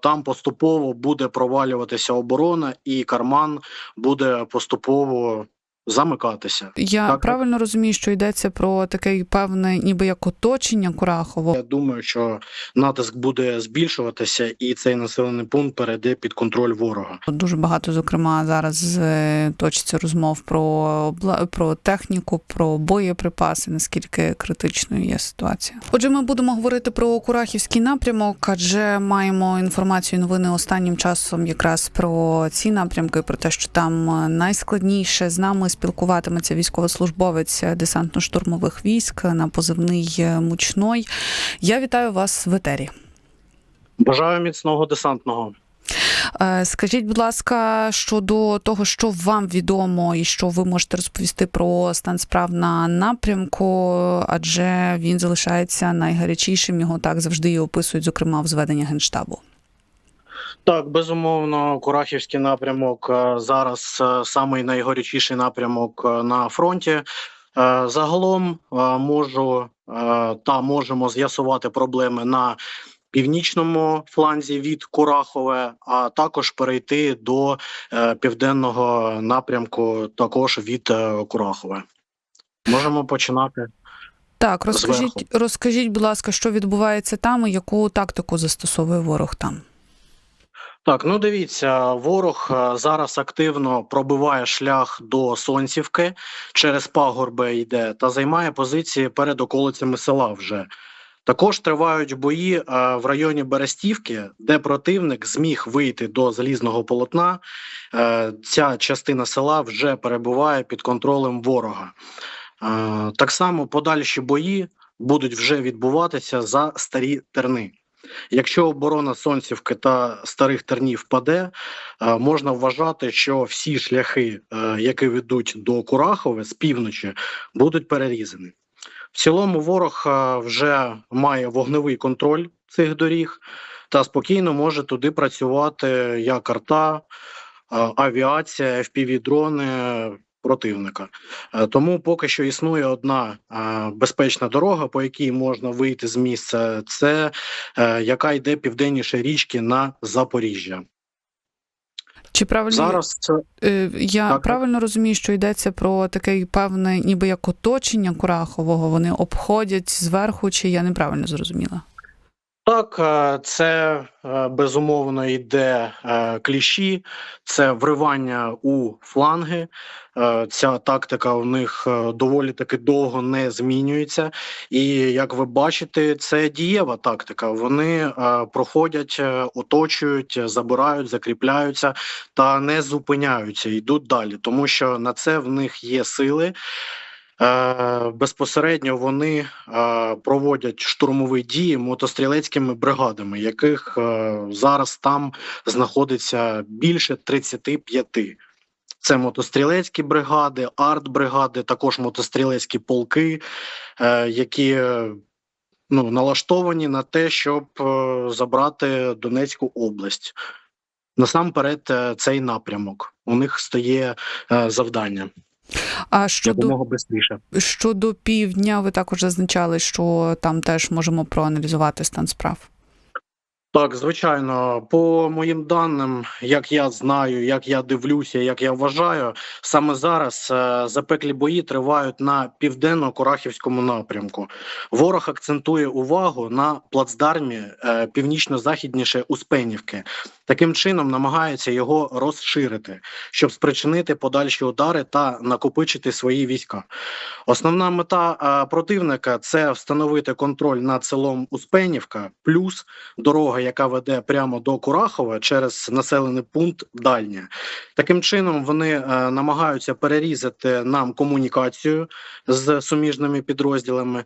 Там поступово буде провалюватися оборона, і карман буде поступово замикатися. Я Так. правильно розумію, що йдеться про таке певне, ніби як оточення Курахово. Я думаю, що натиск буде збільшуватися, і цей населений пункт перейде під контроль ворога. Дуже багато, зокрема, зараз е, точиться розмов про про техніку, про боєприпаси. Наскільки критичною є ситуація? Отже, ми будемо говорити про Курахівський напрямок, адже маємо інформацію, новини останнім часом якраз про ці напрямки, про те, що там е, найскладніше з нами спілкуватиметься військовослужбовець десантно-штурмових військ на позивний мучной. Я вітаю вас в етері. Бажаю міцного десантного. Е, Скажіть, будь ласка, щодо того, що вам відомо і що ви можете розповісти про стан справ на напрямку, адже він залишається найгарячішим. Його так завжди і описують, зокрема в зведенні генштабу. Так, безумовно, Курахівський напрямок е, зараз е, самий найгорячіший напрямок е, на фронті. Загалом можу та можемо з'ясувати проблеми на північному фланзі від Курахове, а також перейти до південного напрямку, також від Курахове. Можемо починати. Так, розкажіть, розкажіть, будь ласка, що відбувається там і яку тактику застосовує ворог там? Так, ну дивіться, ворог е, зараз активно пробиває шлях до Сонцівки, через пагорби йде та займає позиції перед околицями села вже. Також тривають бої е, в районі Берестівки, де противник зміг вийти до залізного полотна. Е, Ця частина села вже перебуває під контролем ворога. Так само подальші бої будуть вже відбуватися за старі терни. Якщо оборона Сонцівки та старих тернів паде, е, можна вважати, що всі шляхи, е, які ведуть до Курахове з півночі, будуть перерізані. В цілому, ворог е, вже має вогневий контроль цих доріг та спокійно може туди працювати як арта, авіація, FPV-дрони противника. Е, Тому поки що існує одна е, безпечна дорога, по якій можна вийти з місця. Це е, яка йде південніше річки на Запоріжжя. Чи правильно Зараз це Я Так. правильно розумію, що йдеться про таке певне, ніби як оточення Курахового. Вони обходять зверху, чи я неправильно зрозуміла? Так, е, це е, безумовно йде е, кліщі, це вривання у фланги. Ця тактика у них доволі таки довго не змінюється. І як ви бачите, це дієва тактика. Вони проходять, оточують, забирають, закріпляються та не зупиняються, йдуть далі, тому що на це в них є сили. Е, Безпосередньо вони е, проводять штурмові дії мотострілецькими бригадами, яких е, зараз там знаходиться більше 35. Це мотострілецькі бригади, арт-бригади, також мотострілецькі полки, які ну, налаштовані на те, щоб забрати Донецьку область. Насамперед, цей напрямок. У них стає завдання А щодо, щодо півдня, ви також зазначали, що там теж можемо проаналізувати стан справ. Так, звичайно, по моїм даним, як я знаю, як я дивлюся, як я вважаю, саме зараз е, запеклі бої тривають на південно-Курахівському напрямку. Ворог акцентує увагу на плацдармі е, північно-західніше Успенівки. Таким чином намагається його розширити, щоб спричинити подальші удари та накопичити свої війська. Основна мета е, противника це встановити контроль над селом Успенівка, плюс дорога, яка веде прямо до Курахова через населений пункт Дальнє. Таким чином вони е, намагаються перерізати нам комунікацію з суміжними підрозділами.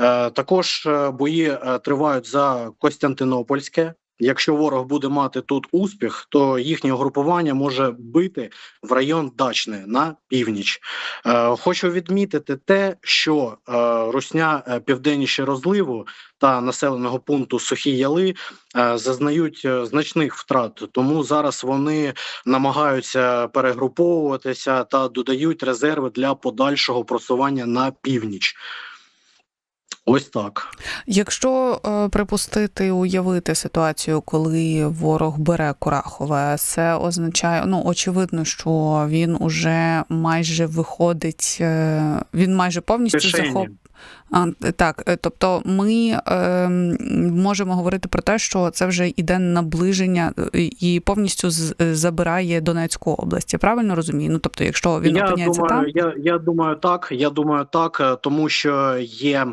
Е, також е, бої тривають за Костянтинопольське. Якщо ворог буде мати тут успіх, то їхнє угрупування може бити в район Дачне на північ. Е, Хочу відмітити те, що е, русня е, південніше розливу та населеного пункту Сухі Яли е, зазнають е, значних втрат. Тому зараз вони намагаються перегруповуватися та додають резерви для подальшого просування на північ. Ось так. Якщо е, припустити, уявити ситуацію, коли ворог бере Курахове, це означає, ну очевидно, що він уже майже виходить, е, він майже повністю захоп. А, так, е, тобто ми е, можемо говорити про те, що це вже іде наближення і повністю з, забирає Донецьку область. Я правильно розумію? Ну тобто, якщо він я опиняється думаю, там, я, я думаю, так. Я думаю, так, тому що є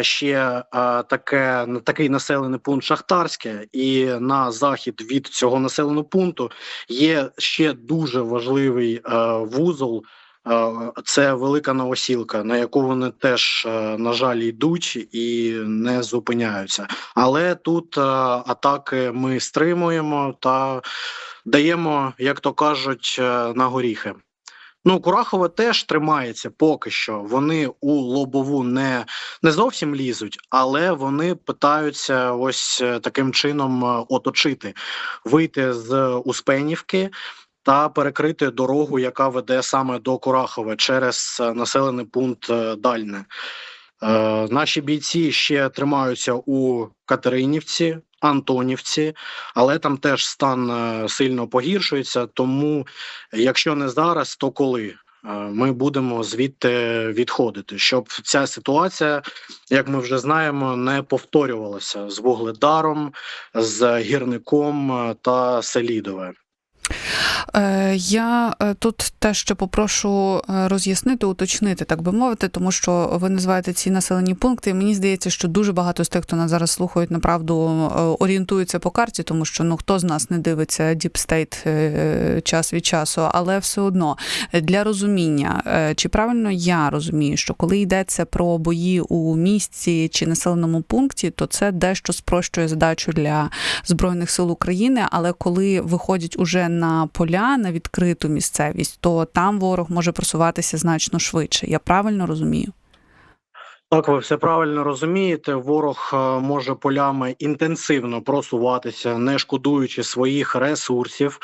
ще е, таке такий населений пункт Шахтарське, і на захід від цього населеного пункту є ще дуже важливий е, вузол. е, Це велика новосілка, на яку вони теж, е, на жаль, йдуть і не зупиняються. Але тут е, атаки ми стримуємо та даємо, як то кажуть, е, на горіхи. Ну, Курахове теж тримається поки що. Вони у лобову не, не зовсім лізуть, але вони питаються ось е, таким чином е, оточити, вийти з Успенівки та перекрити дорогу, яка веде саме до Курахове через е, населений пункт Дальне. Е, наші бійці ще тримаються у Катеринівці, Антонівці, але там теж стан е, сильно погіршується. Тому, якщо не зараз, то коли? Е, Ми будемо звідти відходити, щоб ця ситуація, як ми вже знаємо, не повторювалася з вугледаром, з гірником е, та Селідове. Е, Я е, тут те, що попрошу е, роз'яснити, уточнити, так би мовити, тому що ви називаєте ці населені пункти. Мені здається, що дуже багато з тих, хто нас зараз слухають, направду орієнтуються по карті, тому що ну хто з нас не дивиться Deep State час від часу, але все одно для розуміння, чи правильно я розумію, що коли йдеться про бої у місті чи населеному пункті, то це дещо спрощує задачу для збройних сил України. Але коли виходять уже на поля, на відкриту місцевість, то там ворог може просуватися значно швидше. Я правильно розумію? Так, ви все правильно розумієте. Ворог е, може полями інтенсивно просуватися, не шкодуючи своїх ресурсів.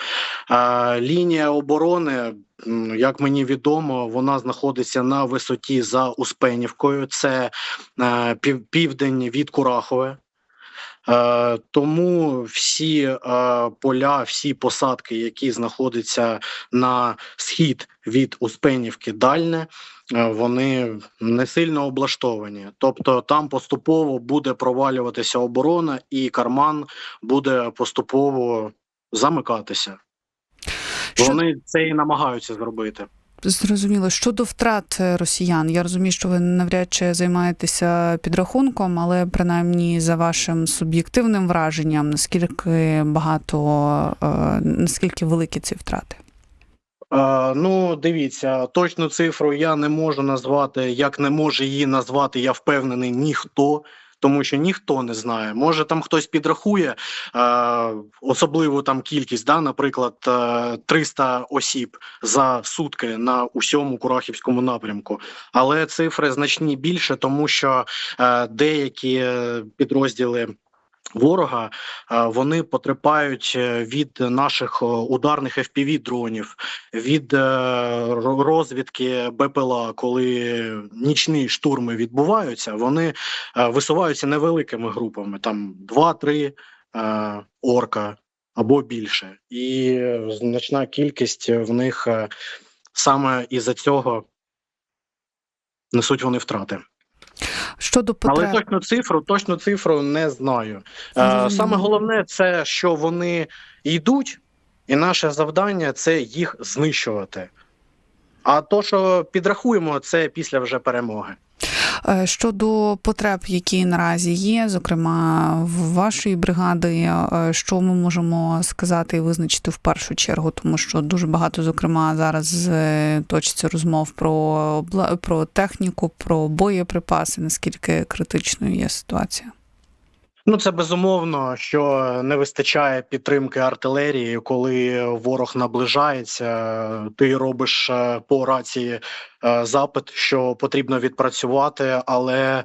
Е, Лінія оборони, як мені відомо, вона знаходиться на висоті за Успенівкою. Це е, пів- південь від Курахове. Е, Тому всі е, поля, всі посадки, які знаходяться на схід від Успенівки дальне, е, вони не сильно облаштовані. Тобто там поступово буде провалюватися оборона, і карман буде поступово замикатися. Що- Вони це і намагаються зробити. Зрозуміло, щодо втрат е, росіян, я розумію, що ви навряд чи займаєтеся підрахунком, але принаймні за вашим суб'єктивним враженням, наскільки багато, е, наскільки великі ці втрати? Е, ну, дивіться, точну цифру я не можу назвати, як не може її назвати, я впевнений, ніхто. Тому що ніхто не знає. Може там хтось підрахує е, особливу там кількість, да, наприклад, е, 300 осіб за сутки на усьому Курахівському напрямку. Але цифри значні більше, тому що е, деякі підрозділи ворога е, вони потерпають е, від наших е, ударних fpv дронів, від розвідки БПЛА, коли нічні штурми відбуваються, вони висуваються невеликими групами, там 2-3 е, орка або більше, і значна кількість в них саме із-за цього несуть вони втрати. Щодо Але точну цифру, точну цифру не знаю. Зрозуміло. саме головне, це що вони йдуть, і наше завдання це їх знищувати. А то, що підрахуємо, це після вже перемоги. Е, щодо потреб, які наразі є, зокрема в вашої бригади, е, що ми можемо сказати і визначити в першу чергу, тому що дуже багато, зокрема, зараз е, точиться розмов про про техніку, про боєприпаси, наскільки критичною є ситуація. Ну, це безумовно, що не вистачає підтримки артилерії, коли ворог наближається. Ти робиш е, по рації е, запит, що потрібно відпрацювати, але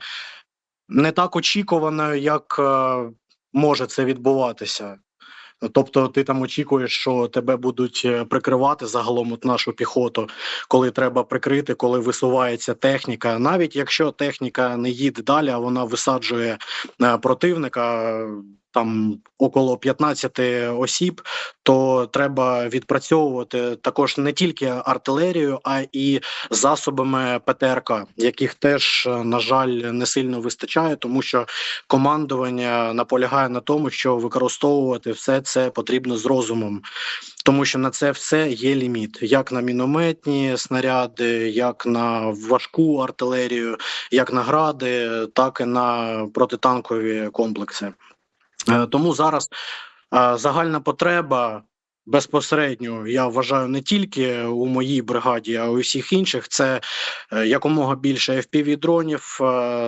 не так очікувано, як е, може це відбуватися. Тобто, ти там очікуєш, що тебе будуть е, прикривати загалом от нашу піхоту, коли треба прикрити, коли висувається техніка. Навіть якщо техніка не їде далі, а вона висаджує е, противника. Там около 15 осіб, то треба відпрацьовувати також не тільки артилерію, а і засобами ПТРК, яких теж е, на жаль не сильно вистачає, тому що командування наполягає на тому, що використовувати все це потрібно з розумом, тому що на це все є ліміт, як на мінометні снаряди, як на важку артилерію, як на гради, так і на протитанкові комплекси. Е, Тому зараз е, загальна потреба безпосередньо я вважаю не тільки у моїй бригаді, а й у всіх інших. Це е, якомога більше fpv дронів,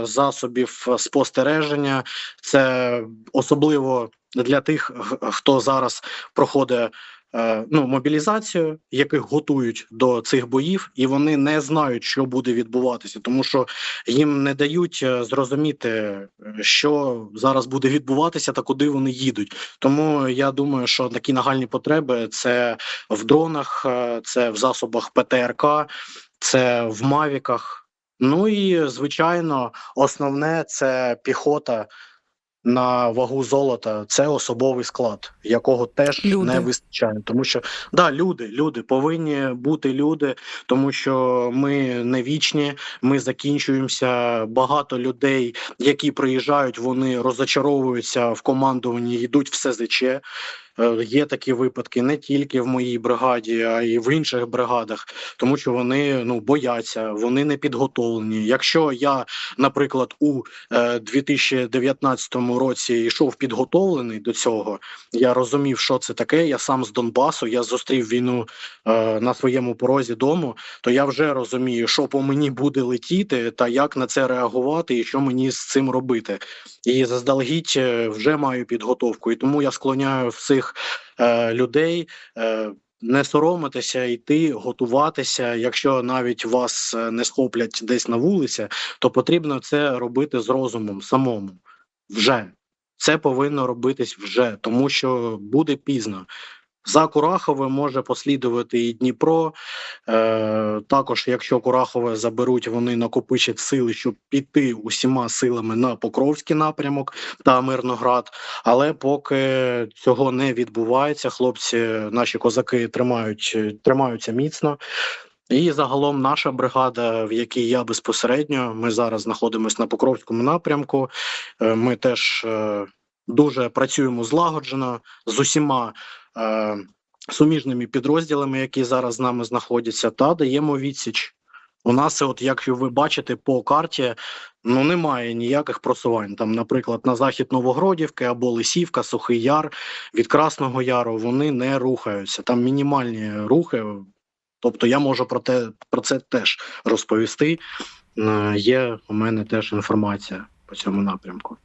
засобів спостереження. Це особливо для тих, хто зараз проходить. Е, Ну, мобілізацію, яких готують до цих боїв, і вони не знають, що буде відбуватися, тому що їм не дають е, зрозуміти, е, що зараз буде відбуватися та куди вони їдуть. Тому я думаю, що такі нагальні потреби це в дронах, це в засобах ПТРК, це в мавіках. Ну і звичайно, основне це піхота. На вагу золота це особовий склад, якого теж Люди. не вистачає, тому що да, люди, люди повинні бути люди, тому що ми не вічні, ми закінчуємося. Багато людей, які приїжджають, вони розочаровуються в командуванні, йдуть в СЗЧ. Е, Є такі випадки не тільки в моїй бригаді, а й в інших бригадах, тому що вони ну бояться, вони не підготовлені. Якщо я, наприклад, у е, 2019 році йшов підготовлений до цього, я розумів, що це таке. Я сам з Донбасу, я зустрів війну е, на своєму порозі дому, то я вже розумію, що по мені буде летіти, та як на це реагувати, і що мені з цим робити. І заздалегідь е, вже маю підготовку, і тому я склоняю всіх е, людей. Е, не соромитися, йти, готуватися. Якщо навіть вас е, не схоплять десь на вулиці, то потрібно це робити з розумом самому. Вже це повинно робитись вже, тому що буде пізно. За Курахове може послідувати і Дніпро. Е, також, якщо Курахове заберуть, вони накопичать сили, щоб піти усіма силами на Покровський напрямок та Мирноград. Але поки цього не відбувається, хлопці, наші козаки тримають, тримаються міцно. І загалом наша бригада, в якій я безпосередньо, ми зараз знаходимося на Покровському напрямку. Е, Ми теж е, дуже працюємо злагоджено з усіма суміжними підрозділами, які зараз з нами знаходяться, та даємо відсіч. У нас, от як ви бачите по карті, ну немає ніяких просувань. Там, наприклад, на захід Новогродівки або Лисівка, Сухий Яр від Красного Яру вони не рухаються. Там мінімальні рухи. Тобто я можу про те про це теж розповісти. Е, Є у мене теж інформація по цьому напрямку.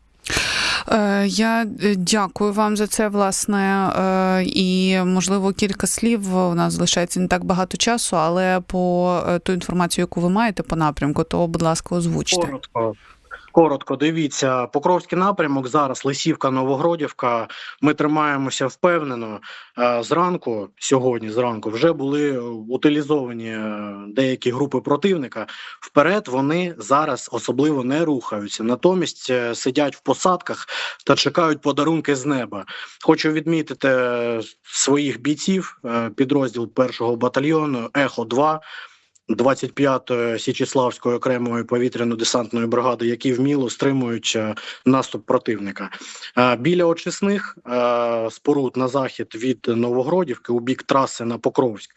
Е, Я е, дякую вам за це, власне, е, і можливо кілька слів. У нас залишається не так багато часу, але по ту інформацію, яку ви маєте по напрямку, то, будь ласка, озвучте. Коротко. Коротко, дивіться, Покровський напрямок зараз Лисівка, Новогродівка. Ми тримаємося впевнено. Е, Зранку, сьогодні, зранку, вже були утилізовані е, деякі групи противника. Вперед вони зараз особливо не рухаються. Натомість е, сидять в посадках та чекають подарунки з неба. Хочу відмітити е, своїх бійців, е, підрозділ першого батальйону Ехо 2 25-ї Січеславської окремої повітряно-десантної бригади, які вміло стримують е, наступ противника. Е, Біля очисних е, споруд на захід від Новогродівки у бік траси на Покровськ.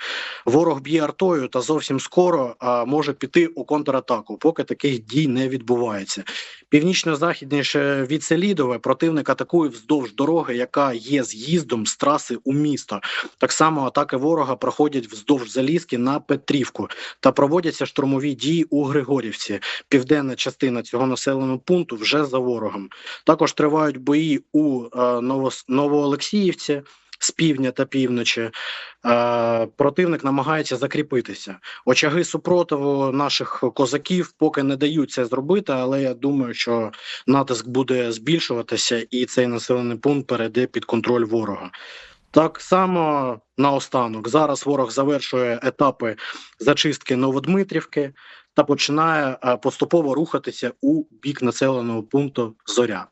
Ворог б'є артою та зовсім скоро може піти у контратаку, поки таких дій не відбувається. Північно-західніше від Селідове противник атакує вздовж дороги, яка є з'їздом з траси у місто. Так само атаки ворога проходять вздовж залізки на Петрівку та проводяться штурмові дії у Григорівці. Південна частина цього населеного пункту вже за ворогом. Також тривають бої у е, Новоолексіївці. з півдня та півночі. Е, противник намагається закріпитися. Очаги супротиву наших козаків поки не дають це зробити, але я думаю, що натиск буде збільшуватися, і цей населений пункт перейде під контроль ворога. Так само наостанок зараз ворог завершує етапи зачистки Новодмитрівки та починає е, поступово рухатися у бік населеного пункту Зоря.